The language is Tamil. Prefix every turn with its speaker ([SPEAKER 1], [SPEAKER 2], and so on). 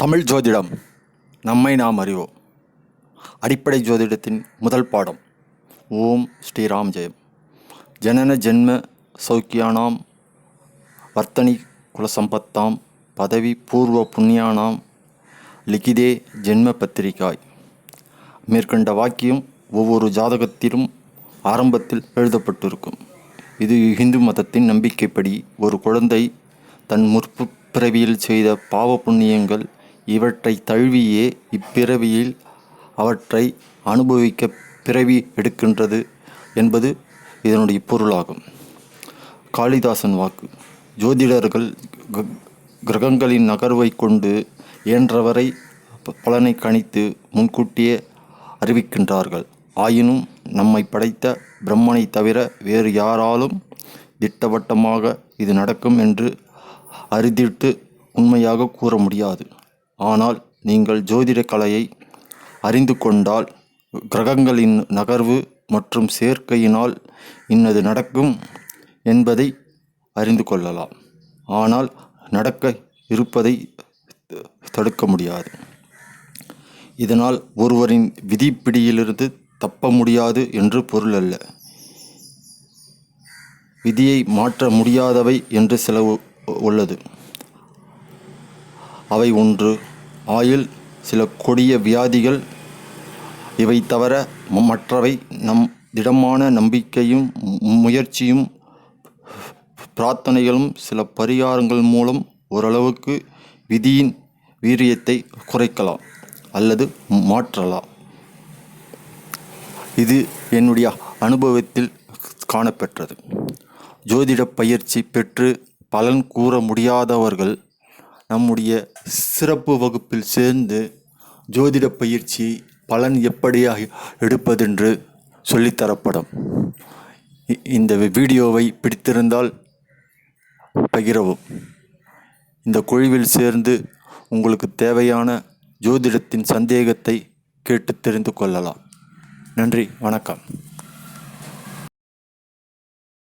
[SPEAKER 1] தமிழ் ஜோதிடம் நம்மை நாம் அறிவோம். அடிப்படை ஜோதிடத்தின் முதல் பாடம் ஓம் ஸ்ரீராம் ஜெயம். ஜனன ஜென்ம சௌக்கியானாம் வர்த்தனி குலசம்பத்தாம் பதவி பூர்வ புண்ணியானாம் லிகிதே ஜென்ம பத்திரிகாய். மேற்கண்ட வாக்கியம் ஒவ்வொரு ஜாதகத்திலும் ஆரம்பத்தில் எழுதப்பட்டிருக்கும். இது இந்து மதத்தின் நம்பிக்கைப்படி ஒரு குழந்தை தன் முற்பு பிறவியில் செய்த பாவ புண்ணியங்கள் இவற்றை தழுவியே இப்பிறவியில் அவற்றை அனுபவிக்க பிறவி எடுக்கின்றது என்பது இதனுடைய பொருளாகும். காளிதாசன் வாக்கு. ஜோதிடர்கள் கிரகங்களின் நகர்வை கொண்டு இயன்றவரை பலனை கணித்து முன்கூட்டியே அறிவிக்கின்றார்கள். ஆயினும் நம்மை படைத்த பிரம்மனை தவிர வேறு யாராலும் திட்டவட்டமாக இது நடக்கும் என்று அறுதிட்டு உண்மையாக கூற முடியாது. ஆனால் நீங்கள் ஜோதிட கலையை அறிந்து கொண்டால் கிரகங்களின் நகர்வு மற்றும் சேர்க்கையினால் இன்னது நடக்கும் என்பதை அறிந்து கொள்ளலாம். ஆனால் நடக்க இருப்பதை தடுக்க முடியாது. இதனால் ஒருவரின் விதிப்பிடியிலிருந்து தப்ப முடியாது என்று பொருள் அல்ல. விதியை மாற்ற முடியாதவை என்று சில உள்ளது. அவை ஒன்று. ஆயுள் சில கொடிய வியாதிகள் இவை தவிர மற்றவை நம் திடமான நம்பிக்கையும் முயற்சியும் பிரார்த்தனைகளும் சில பரிகாரங்கள் மூலம் ஓரளவுக்கு விதியின் வீரியத்தை குறைக்கலாம் அல்லது மாற்றலாம். இது என்னுடைய அனுபவத்தில் காணப்பெற்றது. ஜோதிட பயிற்சி பெற்று பலன் கூற முடியாதவர்கள் நம்முடைய சிறப்பு வகுப்பில் சேர்ந்து ஜோதிட பயிற்சி பலன் எப்படியாக எடுப்பதென்று சொல்லித்தரப்படும். இ- இந்த வீடியோவை பிடித்திருந்தால் பகிரவும். இந்த குழுவில் சேர்ந்து உங்களுக்கு தேவையான ஜோதிடத்தின் சந்தேகத்தை கேட்டு தெரிந்து கொள்ளலாம். நன்றி வணக்கம்.